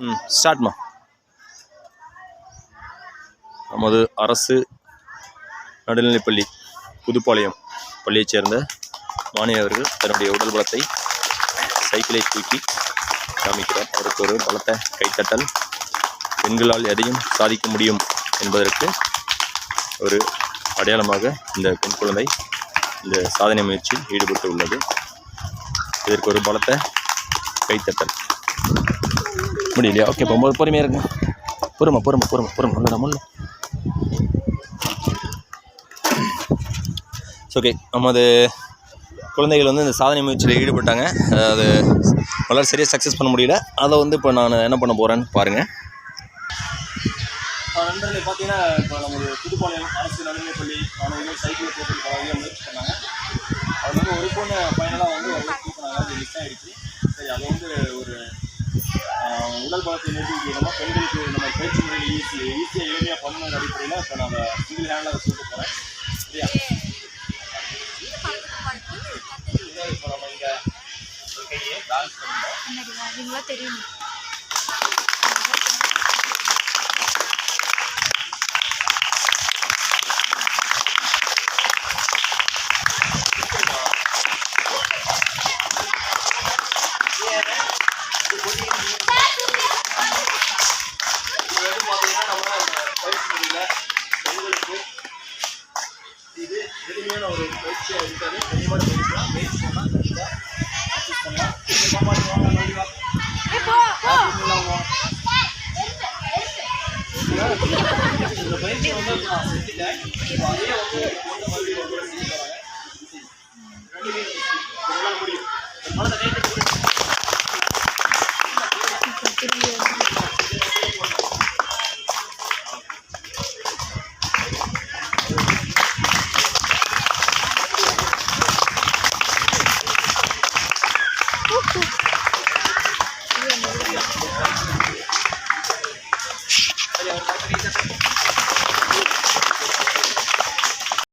ம் ஸ்டார்ட்மா நமது அரசு நடுநிலைப்பள்ளி புதுப்பாளையம் பள்ளியைச் சேர்ந்த மாணவி அவர்கள் தன்னுடைய உடல் பலத்தை சைக்கிளை தூக்கி காமிக்கிறார். அவருக்கு ஒரு பலத்த கைத்தட்டல் பெண்களால் எதையும் சாதிக்க முடியும் என்பதற்கு ஒரு அடையாளமாக இந்த பெண் குழந்தை இந்த சாதனை முயற்சியில் ஈடுபட்டு உள்ளது இதற்கு ஒரு பலத்த கைத்தட்டல். முடியலையா? ஓகே போகும்போது பொறுமையாக இருங்க. பொறுமை பொறுமை பொறுமை பொறுமை. முள்ள. முள்ள ஓகே நமது குழந்தைகள் வந்து இந்த சாதனை முயற்சியில் ஈடுபட்டாங்க. அது வளர சரியாக சக்ஸஸ் பண்ண முடியல. அதை வந்து இப்போ நான் என்ன பண்ண போகிறேன்னு பாருங்கள் நண்பர்களே பார்த்தீங்கன்னா இப்போ நமது புதுப்பாளையம் அரசு நடுநிலைப்பள்ளி மாணவிகள் சைக்கிள் போட்டு பல முயற்சி பண்ணாங்க. அது வந்து ஒரு பொண்ணு ஃபைனலாக வந்து ஒரு தூக்கினாங்க. அது மிஸ் ஆகிடுச்சு சரி அதை வந்து ஒரு உடல் பலத்தை நிறுத்திக்கிறோமா பெண்களுக்கு நம்ம பயிற்சி முறையில் ஈஸி ஈஸியாக எளிமையாக பண்ணணுங்கிற அடிப்படையில் இப்போ நம்ம சிங்கிள் ஹேண்டில் அதை சொல்லிட்டு போகிறேன் சரியா? இப்போ நம்ம இங்கே கையை பேலன்ஸ் பண்ணுறோம் தெரியும் இது ஒரு பயிற்சியாக இருக்காது கண்டிப்பாக பயிற்சியாக பயிற்சி பண்ணால் கண்டிப்பாக சக்ஸஸ் பண்ணலாம். சாப்பாடு வாங்க நோடிவா இந்த பயிற்சி வந்து நான் செஞ்சுட்டேன் இப்போ அதே வந்து மறுபடியும் ஒரு ரெண்டு பேரும். முடியும். மனதை நேற்று Thank you.